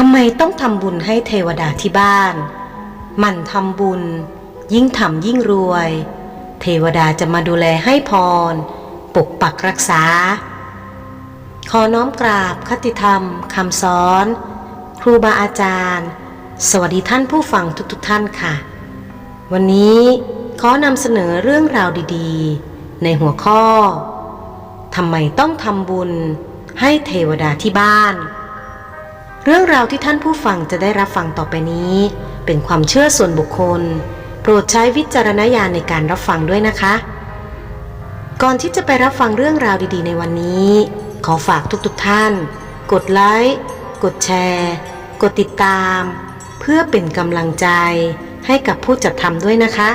ทำไมต้องทำบุญให้เทวดาที่บ้าน มันทำบุญ ยิ่งทำยิ่งรวย เทวดาจะมาดูแลให้พร ปกปักรักษา ขอน้อมกราบคติธรรมคำสอน ครูบาอาจารย์ สวัสดีท่านผู้ฟังทุกๆทท่านค่ะ วันนี้ขอนำเสนอเรื่องราวดีๆ ในหัวข้อทำไมต้องทำบุญให้เทวดาที่บ้าน เรื่องราวที่ท่านผู้ฟังจะได้รับฟังต่อไปนี้ เป็นความเชื่อส่วนบุคคล โปรดใช้วิจารณญาณในการรับฟังด้วยนะคะ ก่อนที่จะไปรับฟังเรื่องราวดีๆ ในวันนี้ ขอฝากทุกๆทท่าน กดไลค์กดแชร์ กดติดตาม เพื่อเป็นกำลังใจให้กับผู้จัดทำด้วยนะคะ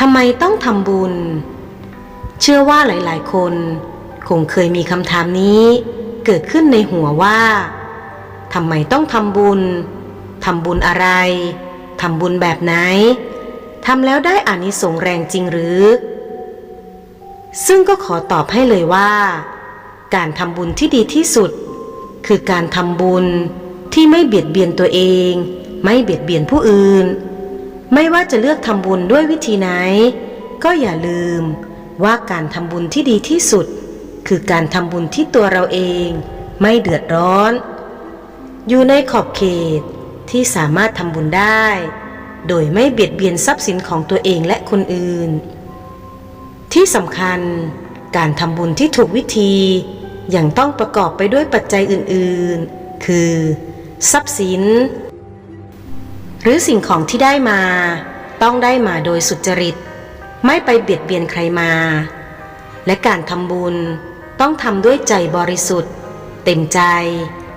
ทำไมต้องทำบุญ เชื่อว่าหลายๆ คน คงเคยมีคำถามนี้ เกิดขึ้นในหัวว่าทำไมต้องทำบุญทำบุญอะไรทำบุญแบบไหนทำแล้วได้อานิสงส์แรงจริงหรือ ซึ่งก็ขอตอบให้เลยว่า การทำบุญที่ดีที่สุด คือการทำบุญที่ไม่เบียดเบียนตัวเอง ไม่เบียดเบียนผู้อื่น ไม่ว่าจะเลือกทำบุญด้วยวิธีไหน ก็อย่าลืมว่าการทำบุญที่ดีที่สุด คือการทำบุญที่ตัวเราเองไม่เดือดร้อน อยู่ในขอบเขตที่สามารถทำบุญได้ โดยไม่เบียดเบียนทรัพย์สินของตัวเองและคนอื่น ที่สำคัญ การทำบุญที่ถูกวิธียังต้องประกอบไปด้วยปัจจัยอื่นๆ คือ ทรัพย์สิน หรือสิ่งของที่ได้มา ต้องได้มาโดยสุจริต ไม่ไปเบียดเบียนใครมา และการทำบุญ ต้องทำด้วยใจบริสุทธิ์ เต็มใจ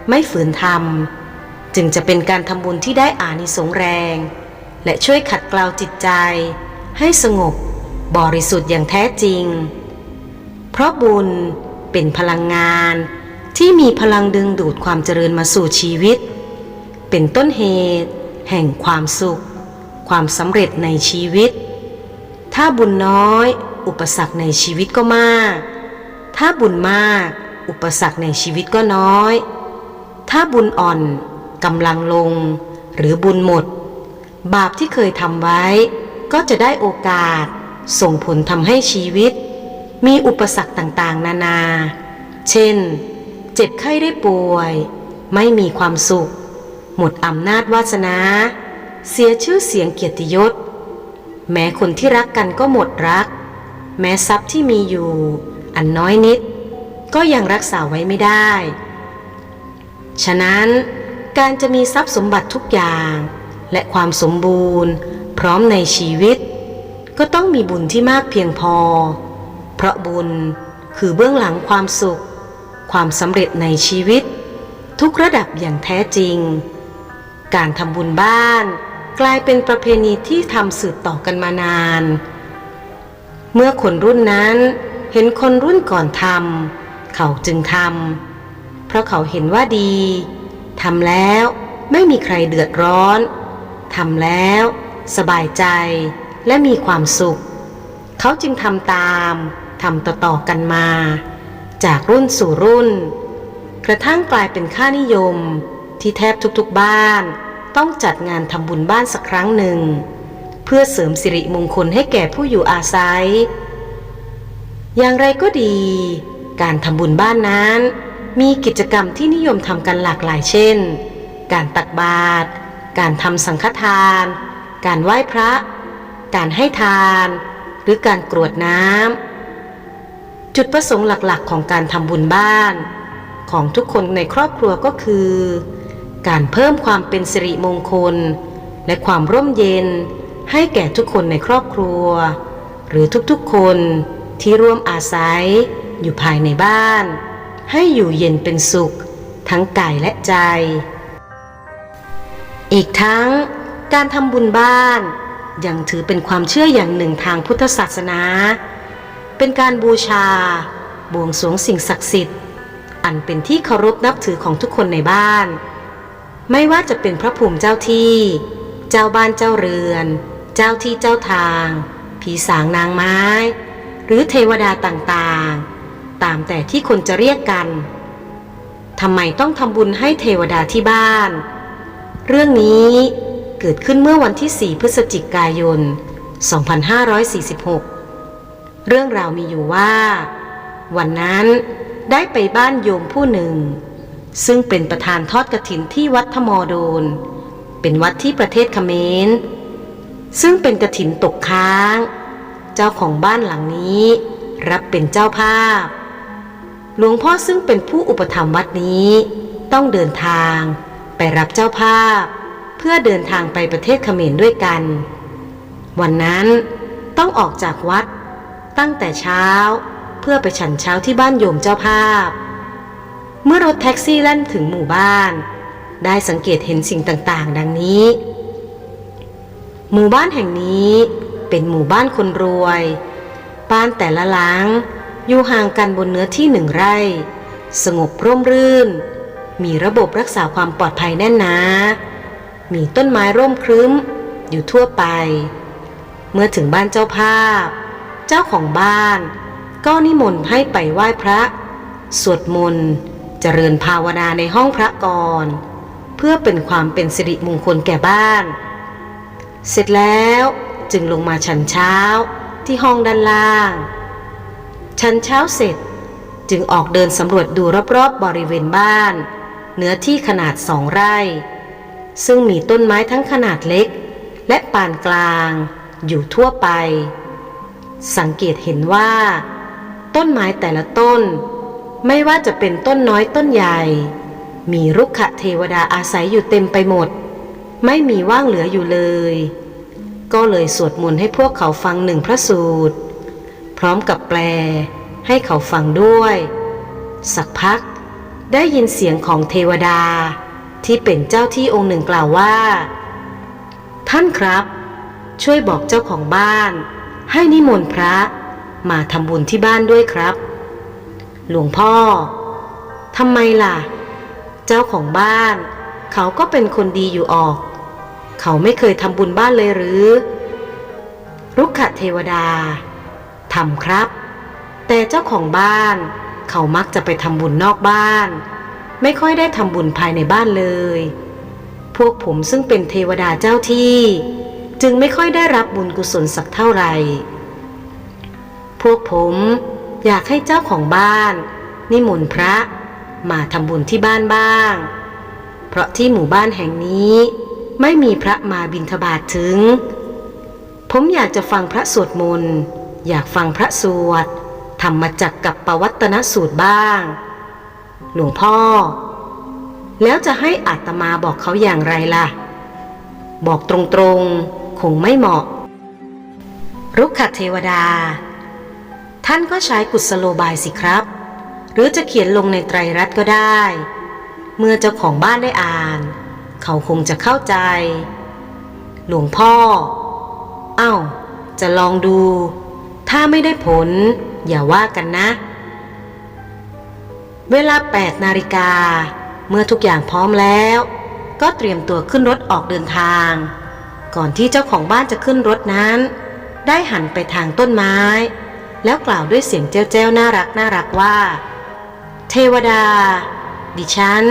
ไม่ฝืนทำจึงจะเป็นการทำบุญที่ได้อานิสงส์แรง และช่วยขัดเกลาจิตใจ ให้สงบบริสุทธิ์อย่างแท้จริง เพราะบุญเป็นพลังงานที่มีพลังดึงดูดความเจริญมาสู่ชีวิต เป็นต้นเหตุ แห่งความสุข ความสำเร็จในชีวิต ถ้าบุญน้อย อุปสรรคในชีวิตก็มาก ถ้าบุญมาก อุปสรรคในชีวิตก็น้อย ถ้าบุญอ่อนกำลังลง หรือบุญหมด บาปที่เคยทำไว้ ก็จะได้โอกาส ส่งผลทำให้ชีวิต มีอุปสรรคต่างๆ นานา เช่น เจ็บไข้ได้ป่วย ไม่มีความสุข หมดอำนาจวาสนา เสียชื่อเสียงเกียรติยศ แม้คนที่รักกันก็หมดรัก แม้ทรัพย์ที่มีอยู่ อันน้อยนิด ก็ยังรักษาไว้ไม่ได้ ฉะนั้นการจะมีทรัพย์สมบัติทุกอย่าง และความสมบูรณ์ พร้อมในชีวิต ก็ต้องมีบุญที่มากเพียงพอ เพราะบุญคือเบื้องหลังความสุข ความสำเร็จในชีวิต ทุกระดับอย่างแท้จริง การทำบุญบ้านกลายเป็นประเพณีที่ทำสืบต่อกันมานาน เมื่อคนรุ่นนั้น เห็นคนรุ่นก่อนทำเขาจึงทำเพราะเขาเห็นว่าดีทำแล้วไม่มีใครเดือดร้อนทำแล้ว สบายใจและมีความสุข เขาจึงทำตามทำต่อๆกันมา จากรุ่นสู่รุ่น กระทั่งกลายเป็นค่านิยมที่แทบทุกๆบ้าน ต้องจัดงานทำบุญบ้านสักครั้งหนึ่ง เพื่อเสริมสิริมงคลให้แก่ผู้อยู่อาศัย อย่างไรก็ดี การทำบุญบ้านนั้น มีกิจกรรมที่นิยมทำกันหลากหลายเช่น การตักบาตร การทำสังฆทาน การไหว้พระ การให้ทาน หรือการกรวดน้ำ จุดประสงค์หลักๆ ของการทำบุญบ้าน ของทุกคนในครอบครัวก็คือ การเพิ่มความเป็นสิริมงคล และความร่มเย็นให้แก่ทุกคนในครอบครัว หรือทุกๆคน ที่ร่วมอาศัยอยู่ภายในบ้าน ให้อยู่เย็นเป็นสุข ทั้งกายและใจ อีกทั้งการทำบุญบ้าน ยังถือเป็นความเชื่ออย่างหนึ่งทางพุทธศาสนา เป็นการบูชา บวงสรวงสิ่งศักดิ์สิทธิ์ อันเป็นที่เคารพนับถือของทุกคนในบ้าน ไม่ว่าจะเป็นพระภูมิเจ้าที่ เจ้าบ้านเจ้าเรือน เจ้าที่เจ้าทาง ผีสางนางไม้ หรือเทวดาต่างๆ ตามแต่ที่คนจะเรียกกันทำไมต้องทำบุญให้เทวดาที่บ้าน เรื่องนี้เกิดขึ้นเมื่อวันที่ 4 พฤศจิกายน 2546 เรื่องราวมีอยู่ว่า วันนั้นได้ไปบ้านโยมผู้หนึ่ง ซึ่งเป็นประธานทอดกระถินที่วัดธมอโดน เป็นวัดที่ประเทศเขมรซึ่งเป็นกระถินตกค้าง เจ้าของบ้านหลังนี้ รับเป็นเจ้าภาพ หลวงพ่อซึ่งเป็นผู้อุปถัมภ์วัดนี้ ต้องเดินทางไปรับเจ้าภาพ เพื่อเดินทางไปประเทศเขมรด้วยกัน วันนั้นต้องออกจากวัด ตั้งแต่เช้าเพื่อไปฉันเช้าที่บ้านโยมเจ้าภาพ เมื่อรถแท็กซี่แล่นถึงหมู่บ้าน ได้สังเกตเห็นสิ่งต่างๆ ดังนี้ หมู่บ้านแห่งนี้ เป็นหมู่บ้านคนรวย บ้านแต่ละหลังอยู่ห่างกันบนเนื้อที่หนึ่งไร่ สงบร่มรื่น มีระบบรักษาความปลอดภัยแน่นหนา มีต้นไม้ร่มครึ้มอยู่ทั่วไป เมื่อถึงบ้านเจ้าภาพ เจ้าของบ้าน ก็นิมนต์ให้ไปไหว้พระ สวดมนต์เจริญภาวนาในห้องพระก่อน เพื่อเป็นความเป็นสิริมงคลแก่บ้าน เสร็จแล้ว จึงลงมาฉันเช้าที่ห้องด้านล่าง ฉันเช้าเสร็จจึงออกเดินสำรวจดูรอบๆบบริเวณบ้าน เนื้อที่ขนาดสองไร่ ซึ่งมีต้นไม้ทั้งขนาดเล็ก และปานกลางอยู่ทั่วไป สังเกตเห็นว่า ต้นไม้แต่ละต้น ไม่ว่าจะเป็นต้นน้อยต้นใหญ่ มีรุกขเทวดาอาศัยอยู่เต็มไปหมด ไม่มีว่างเหลืออยู่เลย ก็เลยสวดมนต์ให้พวกเขาฟังหนึ่งพระสูตร พร้อมกับแปล ให้เขาฟังด้วย สักพักได้ยินเสียงของเทวดา ที่เป็นเจ้าที่องค์หนึ่งกล่าวว่า ท่านครับ ช่วยบอกเจ้าของบ้าน ให้นิมนต์พระมาทำบุญที่บ้านด้วยครับ หลวงพ่อทำไมล่ะ เจ้าของบ้าน เขาก็เป็นคนดีอยู่ออก เขาไม่เคยทำบุญบ้านเลยหรือ รุกขเทวดาทำครับ แต่เจ้าของบ้าน เขามักจะไปทำบุญนอกบ้าน ไม่ค่อยได้ทำบุญภายในบ้านเลย พวกผมซึ่งเป็นเทวดาเจ้าที่ จึงไม่ค่อยได้รับบุญกุศลสักเท่าไหร่ พวกผมอยากให้เจ้าของบ้าน นิมนต์พระมาทำบุญที่บ้านบ้าง เพราะที่หมู่บ้านแห่งนี้ ไม่มีพระมาบิณฑบาตถึง ผมอยากจะฟังพระสวดมนต์อยากฟังพระสวดธรรมจักกับปวัตนสูตรบ้าง หลวงพ่อ แล้วจะให้อาตมาบอกเขาอย่างไรล่ะ บอกตรงๆ คงไม่เหมาะ รุกขเทวดา ท่านก็ใช้กุศโลบายสิครับ หรือจะเขียนลงในไตรรัตน์ก็ได้ เมื่อเจ้าของบ้านได้อ่าน เขาคงจะเข้าใจ หลวงพ่อ เอ้า จะลองดู ถ้าไม่ได้ผล อย่าว่ากันนะ เวลา8นาฬิกา เมื่อทุกอย่างพร้อมแล้ว ก็เตรียมตัวขึ้นรถออกเดินทาง ก่อนที่เจ้าของบ้านจะขึ้นรถนั้น ได้หันไปทางต้นไม้ แล้วกล่าวด้วยเสียงเจ้าๆน่ารักน่ารักว่า เทวดา ดิฉัน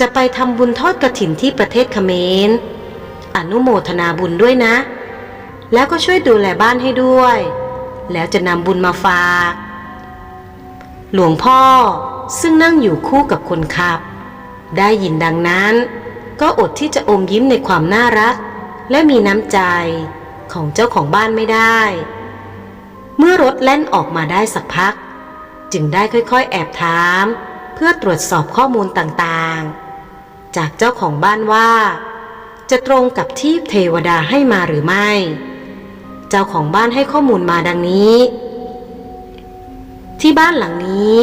จะไปทำบุญทอดกระถินที่ประเทศเขมร อนุโมทนาบุญด้วยนะ แล้วก็ช่วยดูแลบ้านให้ด้วย แล้วจะนำบุญมาฝาก หลวงพ่อซึ่งนั่งอยู่คู่กับคนขับ ได้ยินดังนั้น ก็อดที่จะอมยิ้มในความน่ารัก และมีน้ำใจของเจ้าของบ้านไม่ได้ เมื่อรถแล่นออกมาได้สักพัก จึงได้ค่อยๆ แอบถามเพื่อตรวจสอบข้อมูลต่างๆ จากเจ้าของบ้านว่า จะตรงกับที่เทวดาให้มาหรือไม่ เจ้าของบ้านให้ข้อมูลมาดังนี้ ที่บ้านหลังนี้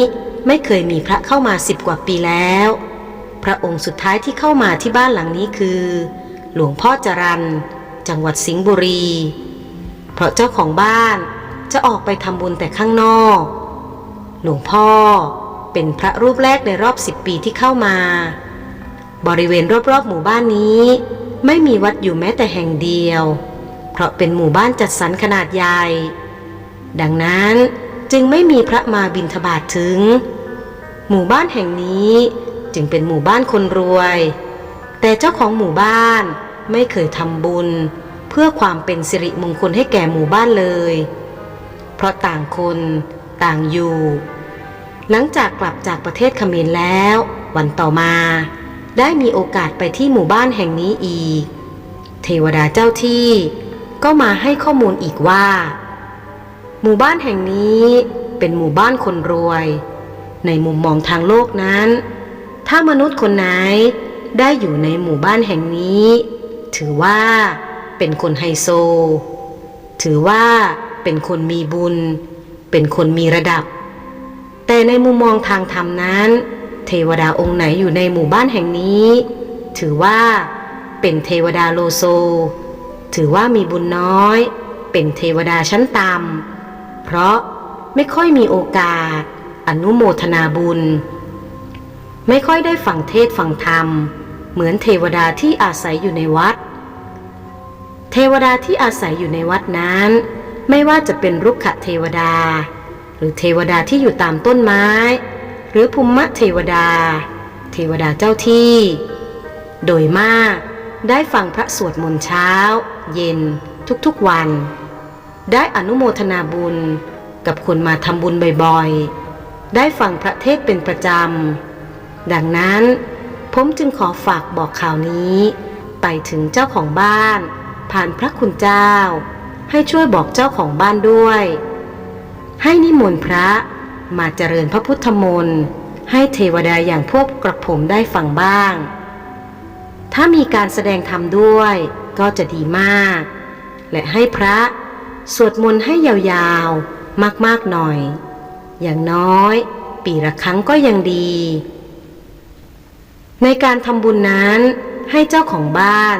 ไม่เคยมีพระเข้ามาสิบกว่าปีแล้ว พระองค์สุดท้ายที่เข้ามาที่บ้านหลังนี้คือ หลวงพ่อจรันจังหวัดสิงห์บุรี เพราะเจ้าของบ้านจะออกไปทำบุญแต่ข้างนอก หลวงพ่อเป็นพระรูปแรกในรอบสิบปีที่เข้ามา บริเวณรอบๆหมู่บ้านนี้ ไม่มีวัดอยู่แม้แต่แห่งเดียว เพราะเป็นหมู่บ้านจัดสรรขนาดใหญ่ ดังนั้นจึงไม่มีพระมาบิณฑบาตถึง หมู่บ้านแห่งนี้จึงเป็นหมู่บ้านคนรวย แต่เจ้าของหมู่บ้านไม่เคยทำบุญ เพื่อความเป็นสิริมงคลให้แก่หมู่บ้านเลย เพราะต่างคนต่างอยู่ หลังจากกลับจากประเทศเขมรแล้ว วันต่อมา ได้มีโอกาสไปที่หมู่บ้านแห่งนี้อีก เทวดาเจ้าที่ก็มาให้ข้อมูลอีกว่า หมู่บ้านแห่งนี้เป็นหมู่บ้านคนรวย ในมุมมองทางโลกนั้น ถ้ามนุษย์คนไหนได้อยู่ในหมู่บ้านแห่งนี้ ถือว่าเป็นคนไฮโซ ถือว่าเป็นคนมีบุญ เป็นคนมีระดับ แต่ในมุมมองทางธรรมนั้น เทวดาองค์ไหนอยู่ในหมู่บ้านแห่งนี้ ถือว่าเป็นเทวดาโลโซ ถือว่ามีบุญน้อย เป็นเทวดาชั้นต่ำเพราะไม่ค่อยมีโอกาส อนุโมทนาบุญ ไม่ค่อยได้ฟังเทศฟังธรรม เหมือนเทวดาที่อาศัยอยู่ในวัด เทวดาที่อาศัยอยู่ในวัดนั้น ไม่ว่าจะเป็นรุกขเทวดา หรือเทวดาที่อยู่ตามต้นไม้ หรือภูมิเทวดา เทวดาเจ้าที่ โดยมากได้ฟังพระสวดมนต์เช้า เย็นทุกๆวัน ได้อนุโมทนาบุญกับคนมาทำบุญบ่อยๆ ได้ฟังพระเทศเป็นประจำ ดังนั้นผมจึงขอฝากบอกข่าวนี้ ไปถึงเจ้าของบ้าน ผ่านพระคุณเจ้า ให้ช่วยบอกเจ้าของบ้านด้วย ให้นิมนต์พระ มาเจริญพระพุทธมนต์ให้เทวดาอย่างพวกกระผมได้ฟังบ้าง ถ้ามีการแสดงธรรมด้วยก็จะดีมาก และให้พระสวดมนต์ให้ยาวๆ มากๆหน่อย อย่างน้อย ปีละครั้งก็ยังดี ในการทำบุญนั้นให้เจ้าของบ้าน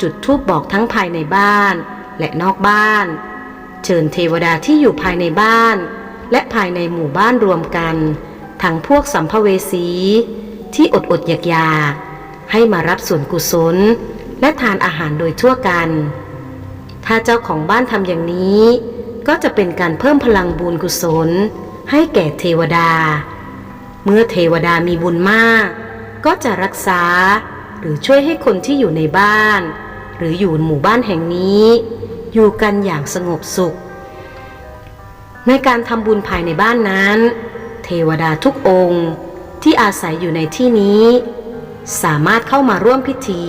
จุดธูปบอกทั้งภายในบ้านและนอกบ้าน เชิญเทวดาที่อยู่ภายในบ้าน และภายในหมู่บ้านรวมกัน ทั้งพวกสัมภเวสี ที่อดอดอยากอยากให้มารับส่วนกุศล และทานอาหารโดยทั่วกัน ถ้าเจ้าของบ้านทำอย่างนี้ ก็จะเป็นการเพิ่มพลังบุญกุศล ให้แก่เทวดา เมื่อเทวดามีบุญมาก ก็จะรักษา หรือช่วยให้คนที่อยู่ในบ้าน หรืออยู่หมู่บ้านแห่งนี้ อยู่กันอย่างสงบสุข ในการทำบุญภายในบ้านนั้น เทวดาทุกองค์ที่อาศัยอยู่ในที่นี้ สามารถเข้ามาร่วมพิธี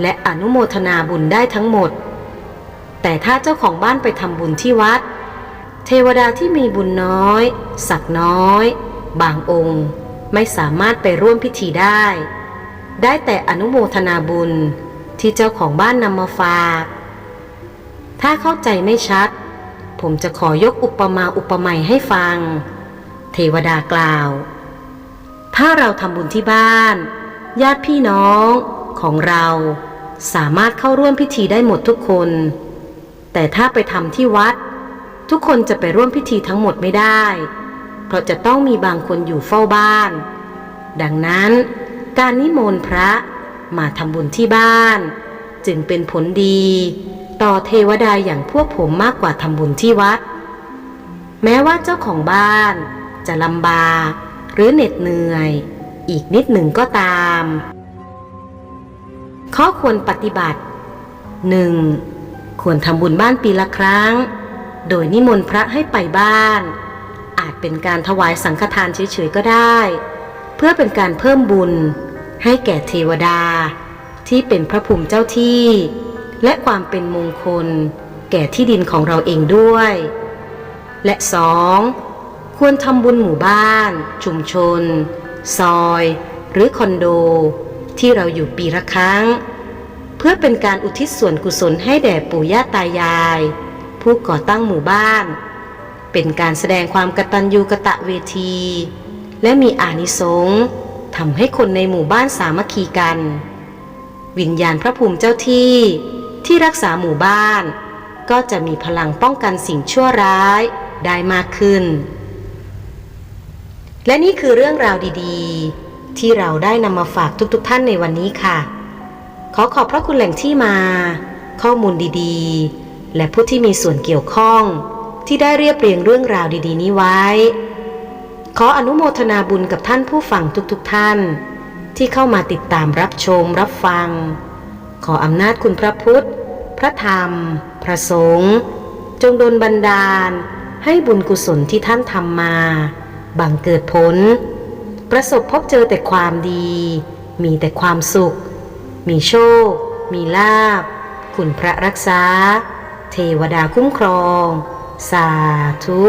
และอนุโมทนาบุญได้ทั้งหมด แต่ถ้าเจ้าของบ้านไปทำบุญที่วัด เทวดาที่มีบุญน้อย สักน้อย บางองค์ไม่สามารถไปร่วมพิธีได้ ได้แต่อนุโมทนาบุญที่เจ้าของบ้านนำมาฝาก ถ้าเข้าใจไม่ชัด ผมจะขอยกอุปมาอุปไมยให้ฟัง เทวดากล่าว ถ้าเราทำบุญที่บ้าน ญาติพี่น้องของเราสามารถเข้าร่วมพิธีได้หมดทุกคน แต่ถ้าไปทำที่วัด ทุกคนจะไปร่วมพิธีทั้งหมดไม่ได้ เพราะจะต้องมีบางคนอยู่เฝ้าบ้าน ดังนั้นการนิมนต์พระมาทำบุญที่บ้าน จึงเป็นผลดี ต่อเทวดาอย่างพวกผมมากกว่าทำบุญที่วัด แม้ว่าเจ้าของบ้าน จะลำบากหรือเหน็ดเหนื่อย อีกนิดหนึ่งก็ตาม ข้อควรปฏิบัติ 1. ควรทำบุญบ้านปีละครั้ง โดยนิมนต์พระให้ไปบ้าน อาจเป็นการถวายสังฆทานเฉยๆก็ได้ เพื่อเป็นการเพิ่มบุญให้แก่เทวดาที่เป็นพระภูมิเจ้าที่ และความเป็นมงคล แก่ที่ดินของเราเองด้วย และสองควรทำบุญหมู่บ้าน ชุมชน ซอย หรือคอนโด ที่เราอยู่ปีละครั้ง เพื่อเป็นการอุทิศส่วนกุศลให้แด่ปู่ย่าตายาย ผู้ก่อตั้งหมู่บ้าน เป็นการแสดงความกตัญญูกะตะเวที และมีอานิสงส์ทำให้คนในหมู่บ้านสามัคคีกัน วิญญาณพระภูมิเจ้าที่ที่ รักษาหมู่บ้าน ก็จะมีพลังป้องกันสิ่งชั่วร้ายได้มากขึ้น และนี่คือเรื่องราวดีๆ ที่เราได้นำมาฝากทุกๆท่านในวันนี้ค่ะ ขอขอบพระคุณแหล่งที่มา ข้อมูลดีๆ และผู้ที่มีส่วนเกี่ยวข้อง ที่ได้เรียบเรียงเรื่องราวดีๆ นี้ไว้ ขออนุโมทนาบุญกับท่านผู้ฟังทุกๆท่าน ที่เข้ามาติดตามรับชมรับฟัง ขออำนาจคุณพระพุทธ พระธรรม พระสงฆ์จงดลบันดาล ให้บุญกุศลที่ท่านทำมาบังเกิดผล ประสบพบเจอแต่ความดี มีแต่ความสุข มีโชค มีลาบ คุณพระรักษา เทวดาคุ้มครอง สาธุ